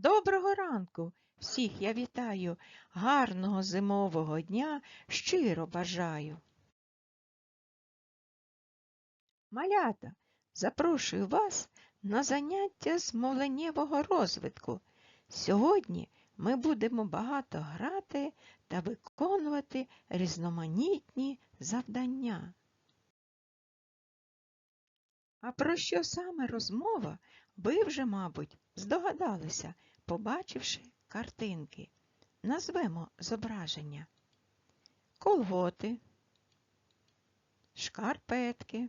Доброго ранку! Всіх я вітаю, гарного зимового дня щиро бажаю. Малята, запрошую вас на заняття з мовленнєвого розвитку. Сьогодні ми будемо багато грати та виконувати різноманітні завдання. А про що саме розмова, ви вже, мабуть, здогадалися, побачивши картинки. Назвемо зображення. Колготи, шкарпетки,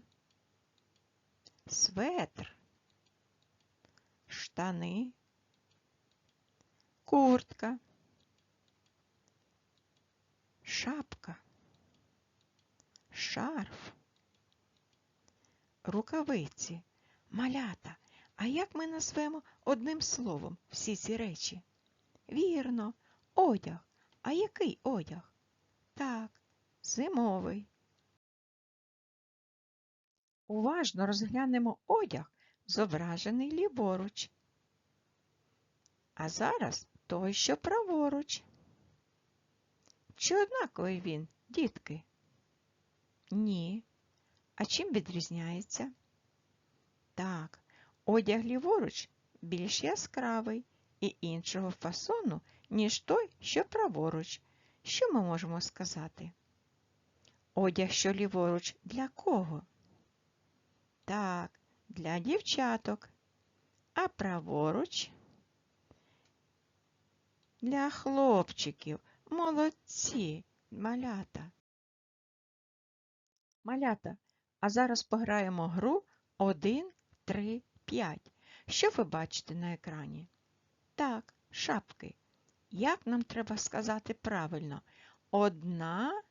светр, штани, куртка, шапка, шарф, рукавиці, малята. А як ми назвемо одним словом всі ці речі? Вірно, одяг. А який одяг? Так, зимовий. Уважно розглянемо одяг, зображений ліворуч. А зараз той, що праворуч. Чи однаковий він, дітки? Ні. А чим відрізняється? Так, одяг ліворуч більш яскравий і іншого фасону, ніж той, що праворуч. Що ми можемо сказати? Одяг, що ліворуч, для кого? Так, для дівчаток, а праворуч для хлопчиків. Молодці, малята. Малята, а зараз пограємо гру 1, 3, 5. Що ви бачите на екрані? Так, шапки. Як нам треба сказати правильно? Одна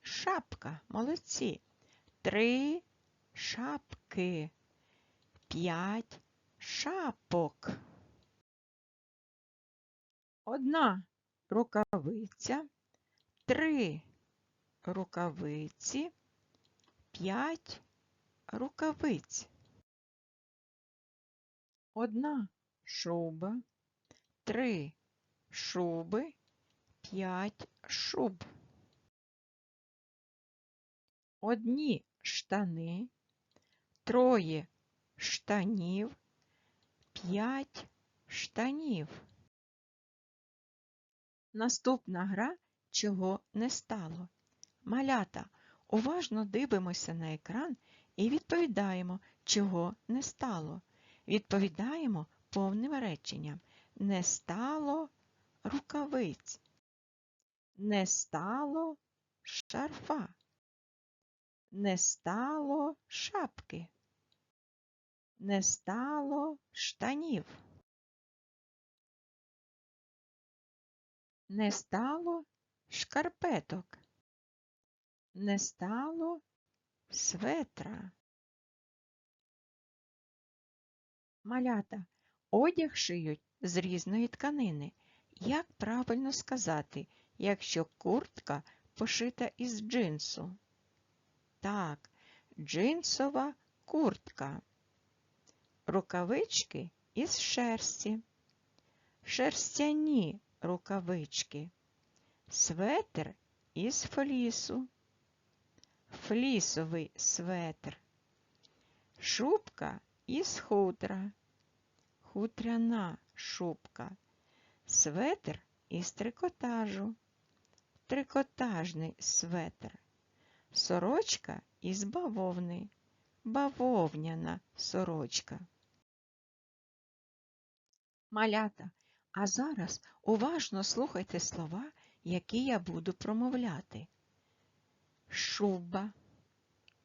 шапка. Молодці. Три шапки. П'ять шапок. Одна рукавиця. Три рукавиці. П'ять рукавиць. Одна шуба, три шуби, п'ять шуб. Одні штани, троє штанів, п'ять штанів. Наступна гра чого не стало. Малята, уважно дивимося на екран і відповідаємо, чого не стало. Відповідаємо повним реченням. Не стало рукавиць. Не стало шарфа. Не стало шапки. Не стало штанів. Не стало шкарпеток. Не стало светра. Малята, одяг шиють з різної тканини. Як правильно сказати, якщо куртка пошита із джинсу? Так, джинсова куртка. Рукавички із шерсті. Шерстяні рукавички. Светр із флісу. Флісовий светр. Шубка із хутра. Хутряна шубка. Светр із трикотажу. Трикотажний светр. Сорочка із бавовни. Бавовняна сорочка. Малята, а зараз уважно слухайте слова, які я буду промовляти. Шуба,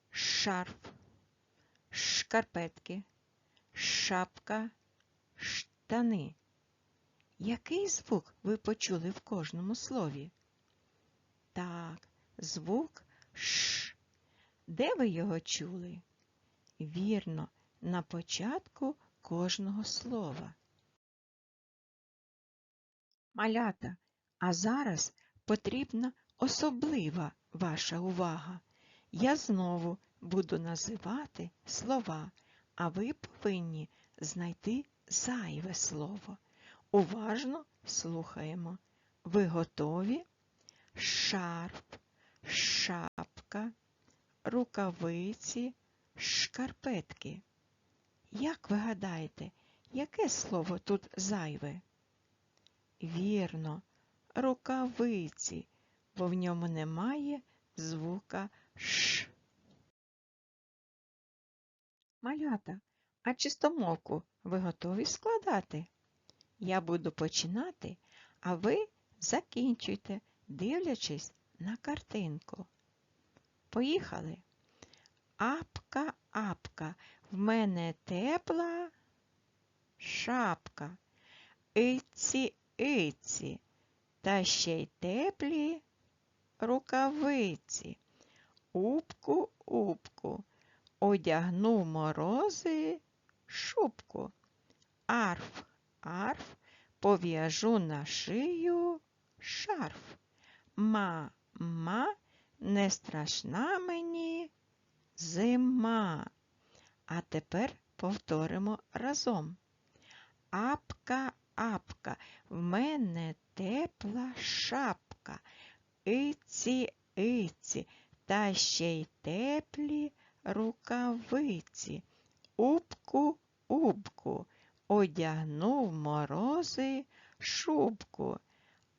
шарф, шкарпетки, шапка, штани. Який звук ви почули в кожному слові? Так, звук Ш. Де ви його чули? Вірно, на початку кожного слова. Малята, а зараз потрібна особлива ваша увага. Я знову буду називати слова, а ви повинні знайти зайве слово. Уважно слухаємо. Ви готові? Шарф, шапка, рукавиці, шкарпетки. Як ви гадаєте, яке слово тут зайве? Вірно, рукавиці, бо в ньому немає звука Ш. Малята, а чистомовку ви готові складати? Я буду починати, а ви закінчуйте, дивлячись на картинку. Поїхали. Апка, апка, в мене тепла шапка. Иці, иці, та ще й теплі рукавиці. Упку, упку, одягнув морози шубку. Арф, арф, пов'яжу на шию шарф. Ма, ма, не страшна мені зима. А тепер повторимо разом. Апка, апка, в мене тепла шапка. Иці, иці, та ще й теплі рукавиці. Упку, упку, одягнув морози шубку.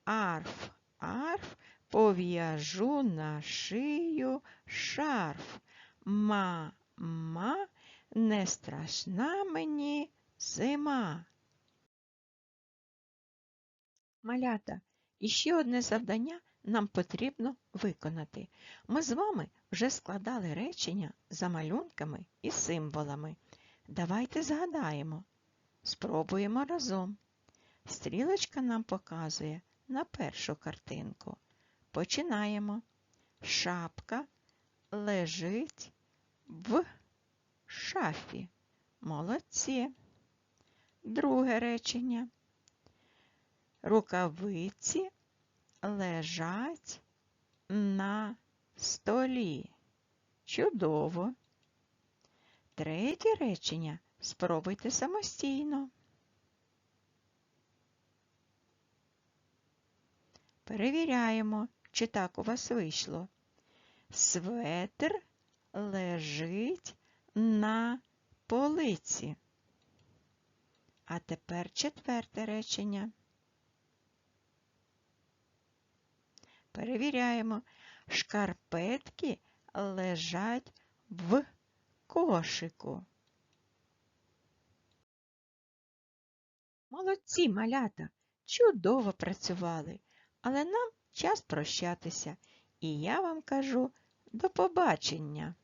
Арф, арф, пов'яжу на шию шарф. Ма, ма, не страшна мені зима. Малята, іще одне завдання нам потрібно виконати. Ми з вами вже складали речення за малюнками і символами. Давайте згадаємо. Спробуємо разом. Стрілочка нам показує на першу картинку. Починаємо. Шапка лежить в шафі. Молодці. Друге речення. Рукавиці лежать на столі. Чудово. Третє речення спробуйте самостійно. Перевіряємо, чи так у вас вийшло. Светр лежить на полиці. А тепер четверте речення. Перевіряємо. Шкарпетки лежать в кошику. Молодці малята, чудово працювали, але нам час прощатися, і я вам кажу до побачення.